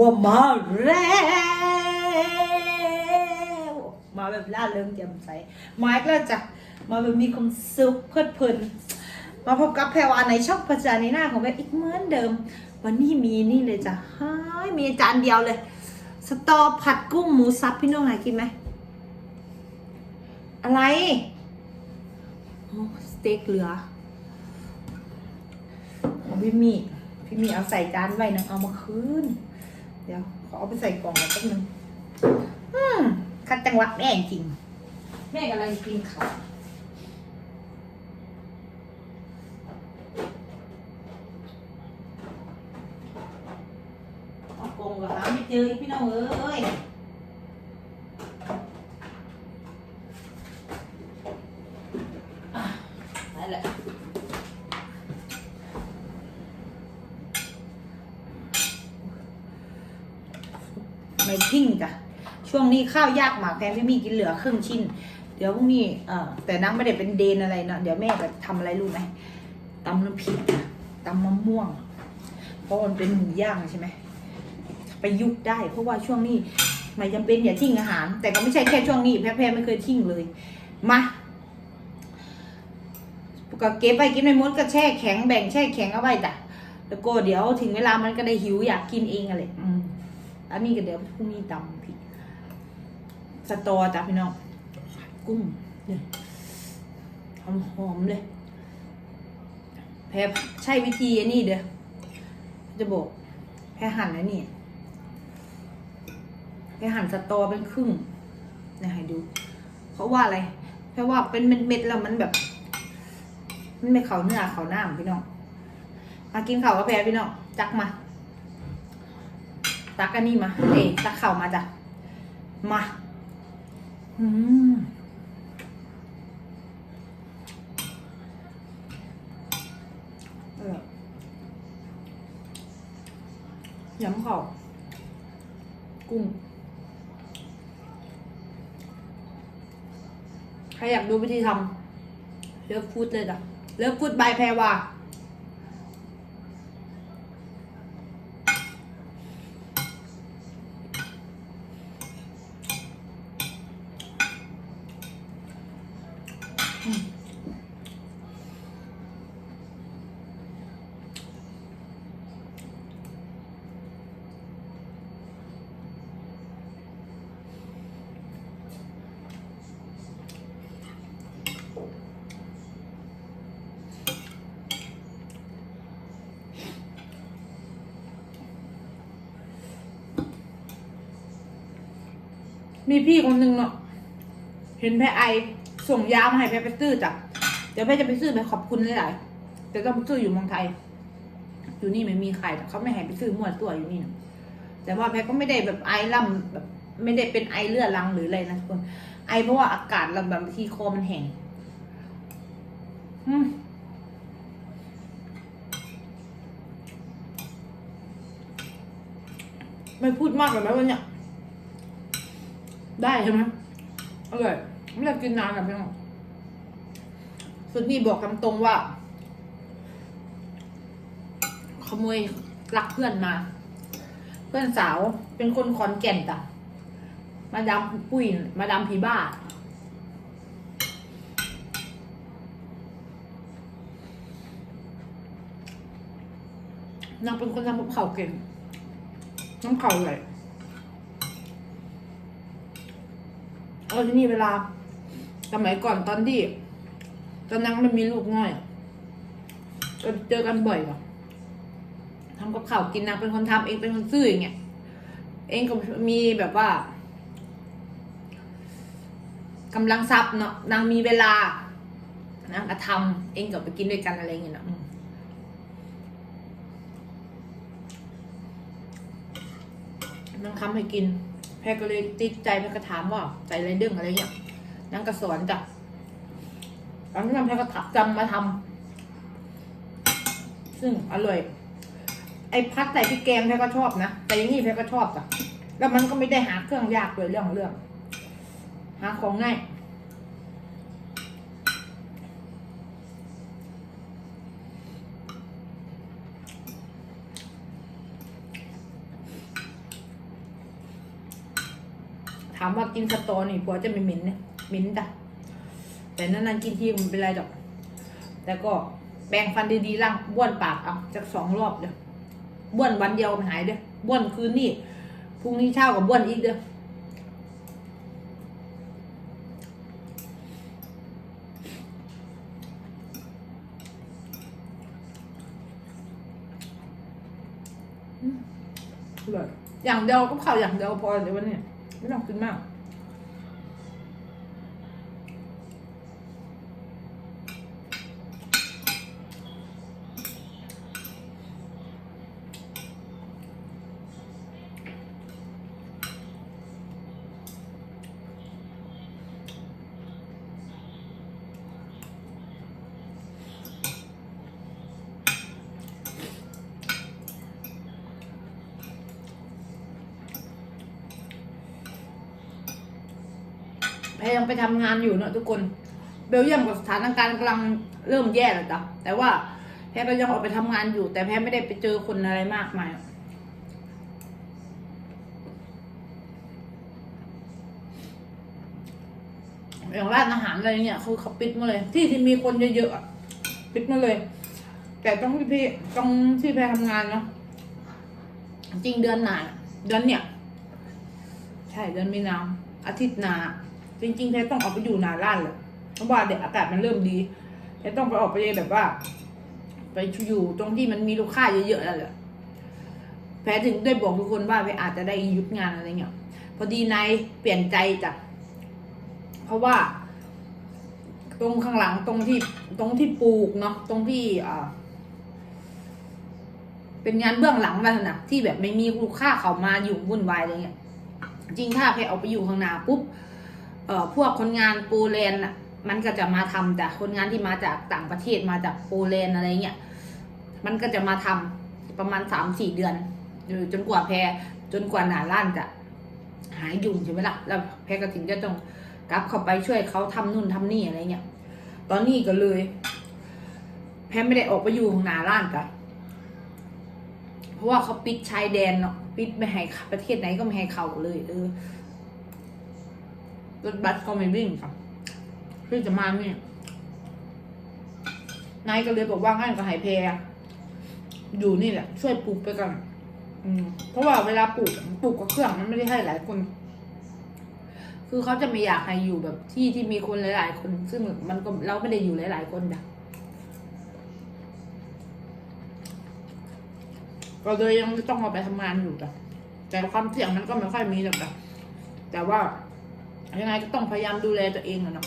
ว่ามาแล้วมาแบบล่าเริงแจ่มใสมาอีกแล้วจ้ะมาแบบมีความสุขเพลิดเพลิน มาพบกับแพรวาในช่องประจานในหน้าของแม่อีกเหมือนเดิม วันนี้มีนี่เลยจ้ะฮ้ายมีจานเดียวเลย สตอผัดกุ้งหมูสับพี่น้องไหนกินไหมอะไรสเต็กเหลือพี่มีพี่มีเอาใส่จานไว้นะเอามาคืน เดี๋ยว ขอเอาไปใส่กล่องแล้วแป๊บนึงอืมคัดจังหวะแม่จริง แม่กำลังกินข้าวเอากล่องก็หาไม่เจออีกพี่น้องเอ้ย อะนั่นแหละ ไม่ทิ้งจ้ะช่วงนี้ข้าวยากหมากแพงพี่มีกินเหลือครึ่งชิ้น เดี๋ยวพรุ่งนี้เอ่อแต่นังไม่ได้เป็นเดนอะไรเนาะเดี๋ยวแม่จะทำอะไรรู้ไหมตำน้ำพริกนะตำมะม่วง เพราะมันเป็นหมูย่างใช่ไหมไปยุกได้ เพราะว่าช่วงนี้ไม่จำเป็นอย่าทิ้งอาหาร แต่ก็ไม่ใช่แค่ช่วงนี้แพ้ๆไม่เคยทิ้งเลยมาก็เก็บไปกินในมดก็แช่แข็งแบ่งแช่แข็งเอาไว้จ้ะแล้วก็เดี๋ยวถึงเวลามันก็ได้หิวอยากกินเองอะไรอืม อันนี้ก็เดี๋ยวพรุ่งนี้ตำพริกสตอจ้ะพี่น้องกุ้งเนี่ยหอมหอมๆเลยแพรใช่วิธีอันนี้เด้อจะบอกแพรหั่นแล้วนี่แพรหั่นสตอเป็นครึ่งนะให้ดูเพราะว่าอะไรเพรว่าเป็นเม็ดๆแล้วมันแบบ มันไม่เขาเนื้อเขาหน้าพี่น้องมากินเข้ากับแพรพี่น้องจักมา ตักอันนี้มาเอ้ตักเข่ามาจ้ะ มาอืมเออยำข้าวกุ้ง ใครอยากดูวิธีทำเลิฟฟูดเลยจ้ะเลิฟฟูดบายแพรวา มีพี่คนหนึ่งเนาะเห็นแพไอ ส่งยามาให้แพไปซื้อจ้ะเดี๋ยวแพจะไปซื้อไปขอบคุณหลายๆแต่ต้องไปซื้ออยู่เมืองไทย อยู่นี่ไม่มีใครแต่เขาไม่ให้ไปซื้อมั่วตัวอยู่นี่นะแต่ว่าแพก็ไม่ได้แบบไอล่ำแบบไม่ได้เป็นไอเลือดรังหรืออะไรนะทุกคนไอเพราะว่าอากาศเราแบบบางทีคอมันแห้งอืมไม่พูดมากเลยไหมวันเนี้ย ได้ใช่ไหมอร่อยไม่อยากกินนานกับพี่น้องสุดนี่บอกคำตรงว่า ขโมยรักเพื่อนมา เพื่อนสาวเป็นคนขอนแก่นจ้ะมาดามปุ้ยมาดามผีบ้า นางเป็นคนทำกับข้าเก่งน้ำเข่าไหล เออที่นี่เวลา สมัยก่อนตอนที่ ตอนนั้นมันมีลูกง่อยก็เจอกันบ่อยกว่าทำกับข้าวกินนางเป็นคนทำเองเป็นคนซื้ออย่างเงี้ยเองก็มีแบบว่ากำลังทรัพย์เนาะนางมีเวลานางก็ทำเองก็ไปกินด้วยกันอะไรอย่างเงี้ยเนาะนางทำให้กิน แพรก็เลยติดใจแพรก็ถามว่าใจอะไรเรื่องอะไรเงี้ยนางก็สอนจ้ะหลังจากนั้นแพรก็ถักจำมาทำซึ่งอร่อย ไอ้พัดใส่พริกแกงแพรก็ชอบนะแต่อย่างนี้แพรก็ชอบจ้ะแล้วมันก็ไม่ได้หาเครื่องยากเลยเรื่องของเรื่อง หาของง่าย ถามว่ากินสตอนี่ผัวจะไม่เหม็นเนี่ยเหม็นจ้ะแต่นั้นๆกินทีมันเป็นไรดอก แต่ก็แปรงฟันดีๆล่างบ้วนปากเอาจากสองรอบเด้อบ้วนวันเดียวมันหายเด้อบ้วนคืนนี่พรุ่งนี้เช้ากับบ้วนอีกเด้อเลยอย่างเดียวก็ข่าวอย่างเดียวพอเดี๋ยววันนี้ ไม่ต้องกินมาก ยังไปทำงานอยู่เนอะทุกคน เบลเยียมกับสถานการณ์กำลังเริ่มแย่แล้วจ้ะแต่ว่าแพรก็ยังออกไปทำงานอยู่ แต่แพรไม่ได้ไปเจอคนอะไรมากมายอย่างร้านอาหารอะไรเนี่ยคือเขาปิดมาเลย ที่ที่มีคนเยอะๆปิดมาเลย แต่ต้องที่พี่ต้องที่แพรทำงานเนาะจริงเดือนหนาเดือนเนี่ย ใช่เดือนมีนาอาทิตย์หนา จริงๆแพรต้องออกไปอยู่นาล้านเลยเพราะว่าเด็กอากาศมันเริ่มดีแพรต้องไปออกไปแบบว่า ไปอยู่ตรงที่มันมีลูกค้าเยอะๆแล้วแหละแพรถึงได้บอกทุกคนว่าแพรอาจจะได้ยุดงานอะไรเงี้ยพอดีนายเปลี่ยนใจจากเพราะว่า ตรงข้างหลังตรงที่ตรงที่ปลูกเนาะตรงที่อ่าเป็นงานเบื้องหลังมาถนัดที่แบบไม่มีลูกค้าเขามาอยู่วุ่นวายอะไรเงี้ย จริงถ้าแพออกไปอยู่ข้างหน้าปุ๊บ เอ่อพวกคนงานโปแลนด์มันก็จะมาทำแต่คนงานที่มาจากต่างประเทศมาจากโปแลนด์อะไรเงี้ยมันก็จะมาทำประมาณสามสี่เดือนจนกว่าแพรจนกว่าหนาล้านจะหายยุ่งใช่ไหมล่ะแล้วแพรก็ถึงจะต้องกลับเข้าไปช่วยเขาทำนู่นทำนี่อะไรเงี้ยตอนนี้ก็เลย แพรไม่ได้ออกไปอยู่ข้างหนาล้านกันเพราะว่าเขาปิดชายแดนเนาะปิดไม่ให้เข้าประเทศไหนก็ไม่ให้เข้าเลย เออ รถบัสก็ไม่วิ่งค่ะเพื่อจะมาเนี่ยนายก็เลยบอกว่างั้นก็หายแพรอยู่นี่แหละ ช่วยปลูกไปก่อนอืมเพราะว่าเวลาปลูกปลูกกับเครื่องมันไม่ได้ให้หลายคน คือเขาจะไม่อยากให้อยู่แบบที่ที่มีคนหลาย ๆ คน ซึ่งมันก็เราไม่ได้อยู่หลาย ๆ คนจ้ะก็เลยยังต้องเอาไปทำงานอยู่จ้ะแต่ความเสี่ยงมันก็ไม่ค่อยมีหรอกจ้ะแต่ว่า ยังไงก็ต้องพยายามดูแลตัวเองอะเนาะ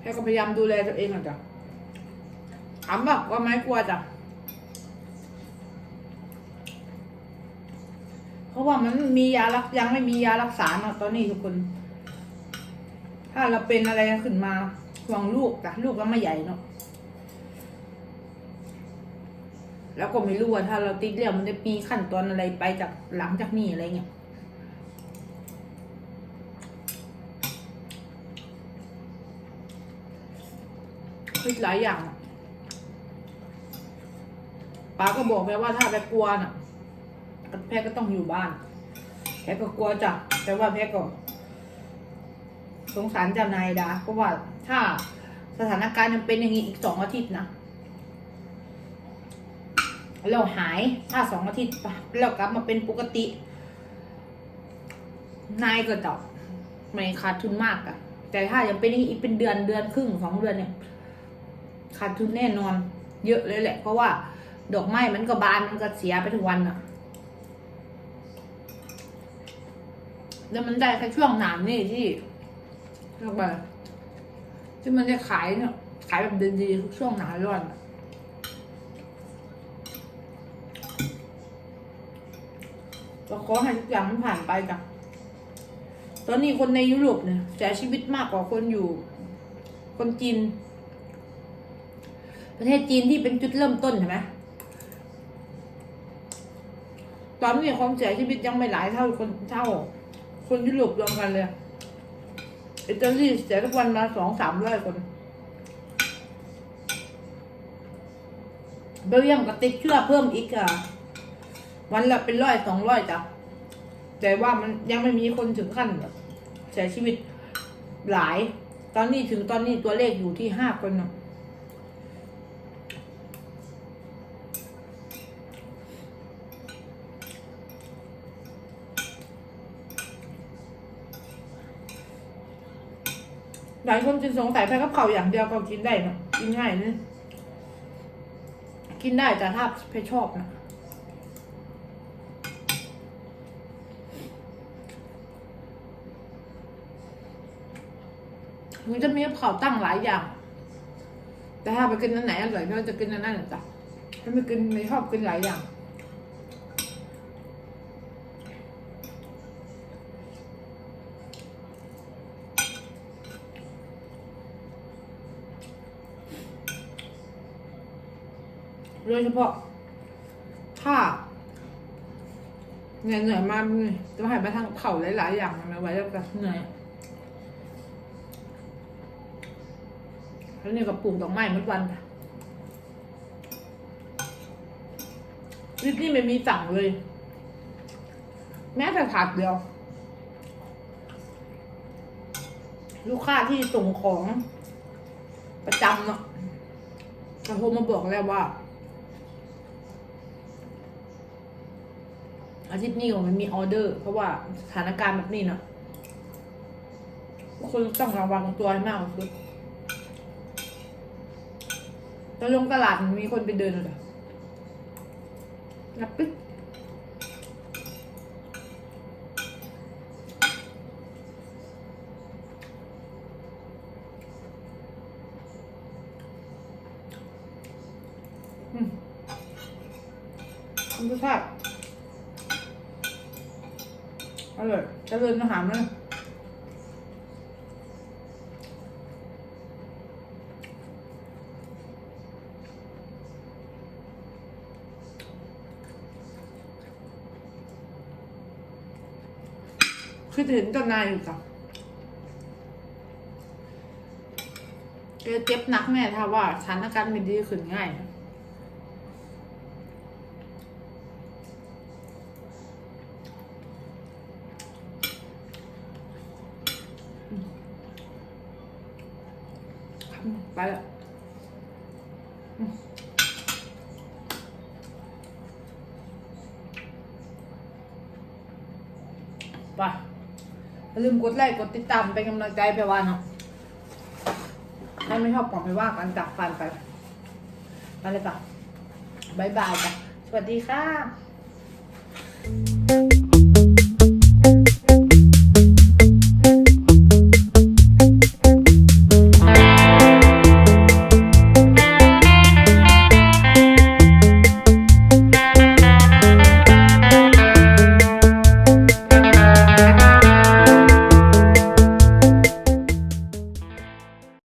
แค่ก็พยายามดูแลตัวเองอะจ้ะถามแบบว่าไม่กลัวจ้ะเพราะว่ามันมียารักยังไม่มียารักษาเนาะตอนนี้ทุกคน ถ้าเราเป็นอะไรขึ้นมาห่วงลูกจ้ะลูกแล้วไม่ใหญ่เนาะแล้วก็ไม่รู้ว่าถ้าเราติดเรื่องมันจะมีขั้นตอนอะไรไปจากหลังจากนี้อะไรเงี้ย คิดหลายอย่างป้าก็บอกแม่ว่าถ้าแพรกลัวน่ะแพรก็ต้องอยู่บ้านแพรก็กลัวจ้ะแต่ว่าแพรก็ สงสารเจ้านายดาเพราะว่าถ้าสถานการณ์ยังเป็นอย่างนี้อีกสองอาทิตย์นะเราหายถ้าสองอาทิตย์เรากลับมาเป็นปกติ นายก็จะไม่ขาดทุนมากอะแต่ถ้ายังเป็นอย่างนี้อีกเป็นเดือนเดือนครึ่งสองเดือนเนี่ย ขาดทุนแน่นอน เยอะเลยแหละ เพราะว่าดอกไม้มันก็บานมันก็เสียไปทุกวันอะแล้วมันได้แค่ช่วงหนามนี่ที่เรียกว่าที่มันจะขายเนี่ยขายแบบดีๆทุกช่วงหนาร้อนอะก็ขอให้ทุกอย่างมันผ่านไปจ้ะตอนนี้คนในยุโรปเนี่ยเสียชีวิตมากกว่าคนอยู่ คนจีน ประเทศจีนที่เป็นจุดเริ่มต้นใช่ไหมตอนนี้ความเสียชีวิตยังไม่หลายเท่าคนเท่า คนยุโรปรวมกันเลยอิตาลีเสียทุกวันมาสองสามร้อยคน เบลเยียมก็ติดเชื้อเพิ่มอีกอะ วันละเป็นร้อยสองร้อยจ้ะแต่ว่ามันยังไม่มีคนถึงขั้นแบบเสียชีวิตหลาย ตอนนี้ถึงตอนนี้ตัวเลขอยู่ที่ห้าคนเนาะ หลายคนจะสงสัยแพ้กับเขาอย่างเดียวก็กินได้นะกินง่ายนะกินได้แต่ถ้าเพชชอบนะมันจะมีกับข้าวตั้งหลายอย่าง แต่ถ้าไปกินอันไหนอร่อยก็จะกินอันนั้นแหละจ้ะถ้าไม่กินไม่ชอบกินหลายอย่าง โดยเฉพาะ ถ้าเหนื่อยเหนื่อยมากจะให้ไปทางเข่าหลาย ๆ อย่างนะไว้แล้วก็เหนื่อยแล้วนี่ก็ปลูกดอกไม้เมื่อวันนี่ไม่มีสั่งเลย แม้แต่ถาดเดียว ลูกค้าที่ส่งของประจำเนาะเขาโทรมาบอกแล้วว่า อาทิตย์นี้มันมีออเดอร์ เพราะว่าสถานการณ์แบบนี้เนาะคุณต้องระวังตัวให้มากคือตอนลงตลาดมีคนไปเดินเลยนับปิ๊กอืมรสชาติอร่อยเจะเริญอาหารเลยคือเห็นเจ้านายอยู่จ้ะแกเจ็บหนักแน่ถ้าว่าสถานการณ์ไม่ดีขึ้นง่ายนะ ไปแล้วไปอย่าลืมกดไลค์กดติดตามเป็นกำลังใจไปว่าเนาะถ้าไม่ชอบก็ไม่ว่ากันจากฟันไปไปเลยจ้ะบายบายจ้ะสวัสดีค่ะ